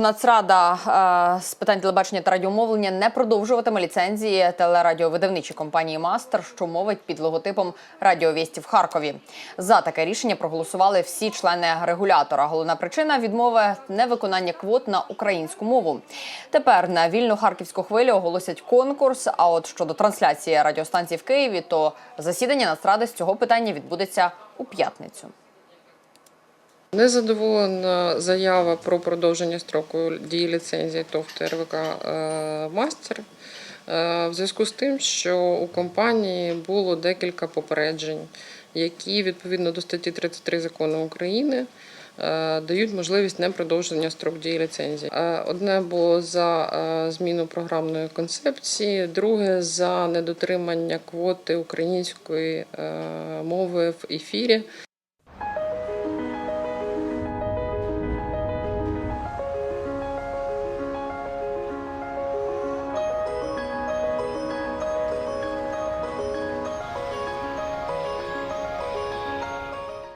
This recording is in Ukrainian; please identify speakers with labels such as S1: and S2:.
S1: Нацрада е, з питань телебачення та радіомовлення не продовжуватиме ліцензії телерадіовидавничій компанії Мастер, що мовить під логотипом Радіовісті в Харкові. За таке рішення проголосували всі члени регулятора. Головна причина відмови невиконання квот на українську мову. Тепер на вільну харківську хвилю оголосять конкурс. А от щодо трансляції радіостанцій в Києві, то засідання Нацради з цього питання відбудеться у п'ятницю.
S2: Незадоволена заява про продовження строку дії ліцензії ТОВ ТРВК е, Мастер е, в зв'язку з тим, що у компанії було декілька попереджень, які відповідно до статті 33 закону України е, дають можливість непродовження строк дії ліцензії. Одне було за зміну програмної концепції, друге за недотримання квоти української мови в ефірі.